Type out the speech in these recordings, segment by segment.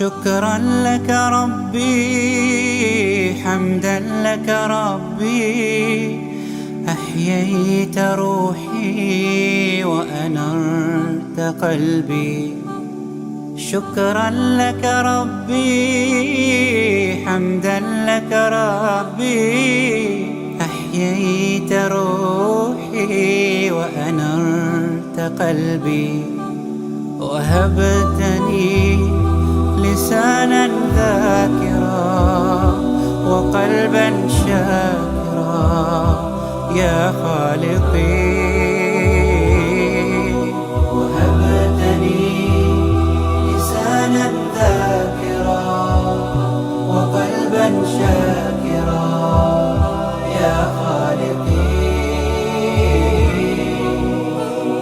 شكرا لك ربي حمدا لك ربي. أحييت روحي وأنرت قلبي. شكرا لك ربي حمدا لك ربي. أحييت روحي وأنرت قلبي. وهبتني وقلبا شاكرا يا خالقي. وهبتني لسانا ذاكرا وقلبا شاكرا يا خالقي.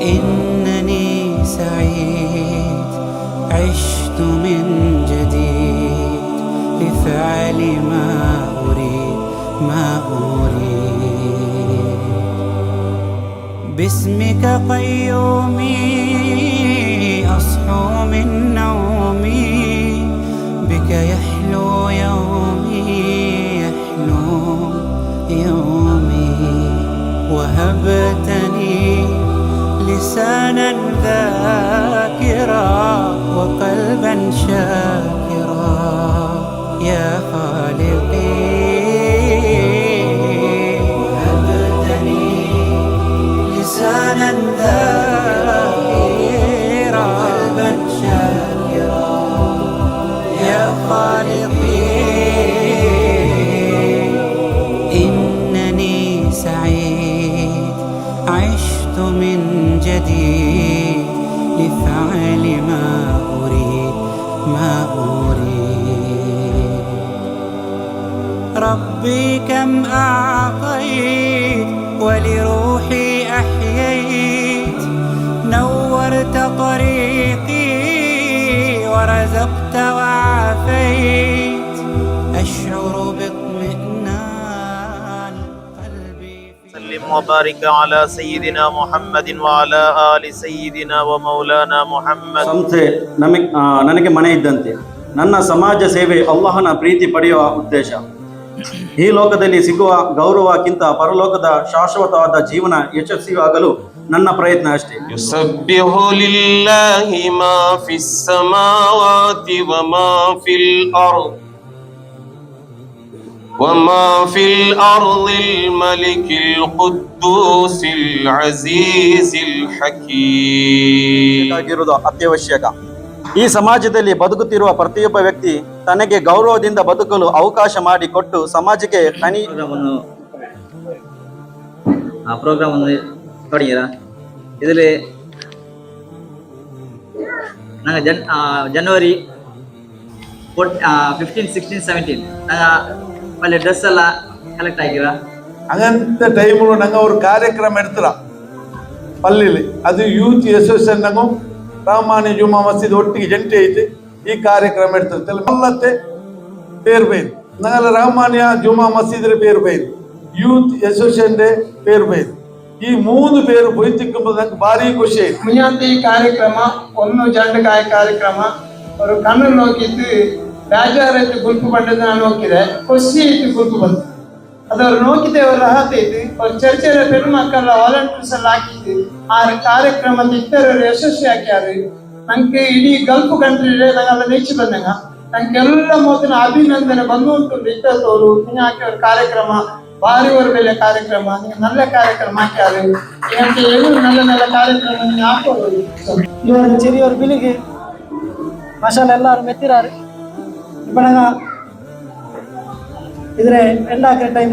إنني سعيد عشت من جديد لفعل ما ما أريد. باسمك قيومي أصحو من نومي. بك يحلو يومي يحلو يومي. وهبتني لسانا ذاكرا وقلبا شاكرا. يا خالقي يا خالقي إنني سعيد. عشت من جديد. لفعل ما أريد. ما أريد. ربي كم أعطيت ولروحي وبارك على سيدنا محمد وعلى آل سيدنا ومولانا محمد ಸಂಸ್ಥೆ ನಮಗೆ ಆ, ನನಗೆ ಮನೆ ಇದ್ದಂತೆ ನನ್ನ ಸಮಾಜ ಸೇವೆ ಅಲ್ಲಾಹನ ಪ್ರೀತಿ ಪಡೆಯುವ ಉದ್ದೇಶ ಈ ಲೋಕದಲ್ಲಿ ಸಿಗುವ ಗೌರವಕ್ಕಿಂತ ಪರಲೋಕದ ಶಾಶ್ವತವಾದ ಜೀವನ ಯಶಸ್ವಿಯಾಗಲು ನನ್ನ ಪ್ರಯತ್ನ ಅಷ್ಟೇ يسبح لله ما في السماوات وما في الأرض وما في الأرض الملك القدوس العزيز الحكيم ಬೇಕಾಗಿರುವುದು ಅತ್ಯವಶ್ಯಕ ಈ ಸಮಾಜದಲ್ಲಿ ಬದುಕುತ್ತಿರುವ ಪ್ರತಿಯೊಬ್ಬ ವ್ಯಕ್ತಿ ತನಗೆ ಗೌರವದಿಂದ ಬದುಕಲು ಅವಕಾಶ ಮಾಡಿಕೊಟ್ಟು ಸಮಾಜಕ್ಕೆ ಕನಿ ப்ரோக்ராம் ஒன்று ப்ரோக்ராம் வந்து தொடங்கிறேன் இதில் நாங்கள் ஜன் ஆ, ஜனவரி ಫೋರ್ಟ್ ಫಿಫ್ಟೀನ್ ಸಿಕ್ಸ್ಟೀನ್ ಸೆವೆಂಟೀನ್ நாங்கள் ಅಲ್ಲಿ ಡ್ರೆಸ್ ಎಲ್ಲ ಕಲೆಕ್ಟ್ ಆಗಿರ അങ്ങനത്തെ ടൈമിൽ ഞങ്ങൾ ഒരു ಕಾರ್ಯಕ್ರಮ എടുത്തതാ പള്ളിയിൽ അത് യൂത്ത് അസോസിയേഷൻ ഞങ്ങൾ ರಾಮಾನಿ ಜುಮಾ ಮಸೀದ್ ಒಟ್ಟಿಗೆ ಜಂಟಿ ಐತೆ ಈ ಕಾರ್ಯಕ್ರಮ എടുത്തത് ಮಲ್ಲತ್ತೆ പേര് പേര് ഞങ്ങളെ റഹ്മാനിയ ജുമാ മസീദിന്റെ പേര് പേര് യൂത്ത് അസോസിയേഷന്റെ പേര് പേര് ഈ മൂന്ന് പേര് പൊയ്ത്തിക്കുമ്പോൾ ഞങ്ങൾക്ക് ഭാരി ಖುಷಿಯಾಯ್ತು ಮುಂಜಾನೆ ಈ ಕಾರ್ಯಕ್ರಮ ಒಂದು ಜಂಡಕಾಯ ಕಾರ್ಯಕ್ರಮ ಅವರು ಕಣ್ಣು ನೋಕಿದ್ದು ಬೇಜಾರಾಯ್ತು ಗುಂಪು ಮಾಡಿದ್ರೆ ನಾನು ಹೋಗಿದ್ದೆ ಖುಷಿ ಐತಿ ಗುಂಪು ಬಂತು ಅದವ್ರು ನೋಕಿದೆ ಅವ್ರ ರಾಹತ್ ಐತಿ. ಅವ್ರ ಚರ್ಚೆಯ ಮಕ್ಕಳ ವಾಲಂಟಿಯರ್ಸ್ ಎಲ್ಲ ಹಾಕಿದ್ವಿ. ಆ ಕಾರ್ಯಕ್ರಮ ಇತರರು ಯಶಸ್ವಿ ಹಾಕ್ಯಾರು ನಂಗೆ ಇಡೀ ಗಲ್ಪು ಕಂಟ್ರಿ ನಂಗೆಲ್ಲ ನೆಚ್ಚಿ ಬಂದಂಗ. ನಂಗೆಲ್ಲ ಮೊದಲ ಅಭಿನಂದನೆ ಬಂದು ಉಂಟು. ಇದ್ದವರು ಹಾಕಿಯವ್ರ ಕಾರ್ಯಕ್ರಮ, ಭಾರಿ ಅವ್ರ ಬೆಲೆ ಕಾರ್ಯಕ್ರಮ ನಲ್ಲ ಕಾರ್ಯಕ್ರಮ ಹಾಕ್ಯಾರು. ಏನಂತ ಏನು ನಲ್ಲ ನಲ್ಲ ಕಾರ್ಯಕ್ರಮ ಹಾಕೋರು ಇವರು ಚಿರಿಯವ್ರ ಬಿಲಿಗೆ ಮಸಾಲೆ ಎಲ್ಲಾರು ಮೆತ್ತಿರಾರಿ. ಪಣಗ ಇದರೇ ಎಂಡಾಕರಿ ಟೈಮ್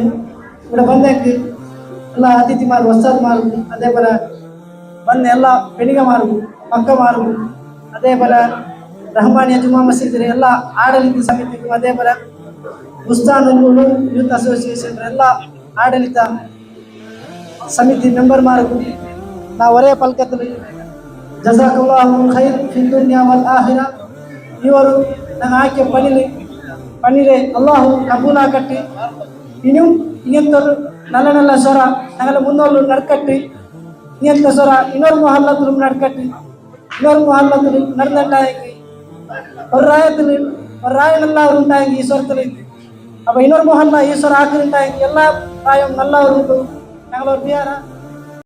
ಇವು ಬಂದ್ಯಾಕಿ ಎಲ್ಲ ಆದಿತಿ ಮಾಲ್ ಹೊಸ್ಸಾತ್ ಮಾರು, ಅದೇ ಬೋಲ ಬಂದ್ ಎಲ್ಲ ಬೆಣಿಗೆ ಮಾರುವುದು ಪಕ್ಕ ಮಾರುವುದು ಅದೇ ಬೋಲ ರಹಮಾಣಿ ಅಜ್ಜಮಾ ಮಸೀದಿರೆ ಎಲ್ಲ ಆಡಳಿತ ಸಮಿತಿ ಅದೇ ಬೋಲ ಉಸ್ತಾನ್ ಯೂತ್ ಅಸೋಸಿಯೇಷನ್ ಎಲ್ಲ ಆಡಳಿತ ಸಮಿತಿ ಮೆಂಬರ್ಮಾರು ನಾವು ಒರೆ ಪಲ್ಕದಲ್ಲಿ ಜಜ್ರ ಕೌಲಾ ಅಹುಂಖೈ ಹಿಂದೂನ್ಯಾಮಲ್ ಆಹಿರ ಇವರು ನಾನು ಆಕೆ ಪನಿಲಿ ಪನಿರೆ ಅಲ್ಲಾಹು ಕಬೂಲ್ ಹಾಕಟ್ಟಿ ಇನ್ನು ಇಂಥರು ನಲ್ಲ ನಲ್ಲ ಸ್ವರ ನಾನು ಮುನ್ನೋಲ್ಲು ನಡ್ಕಟ್ಟಿ. ಇಂಥ ಸ್ವರ ಇನ್ನೊಂದು ಮೊಹಲ್ಲದ್ರು ನಡ್ಕಟ್ಟಿ. ಇನ್ನೊಂದು ಮೊಹಲ್ಲದ್ರು ನಡೆದಂಟಾಯಿ ಅವ್ರ ರಾಯದ್ರಿ ಅವ್ರ ರಾಯನೆಲ್ಲ ಅವ್ರು ಉಂಟಾಯಿ ಈ ಸ್ವರದಲ್ಲಿ. ಅಪ್ಪ ಇನ್ನೊಂದು ಮೊಹಲ್ಲ ಈ ಸ್ವರ ಹಾಕಿದ್ರಿಂದ ಎಲ್ಲ ರಾಯ ನಲ್ಲ ಅವ್ರು ಉಂಟು ಬಿಹಾರ.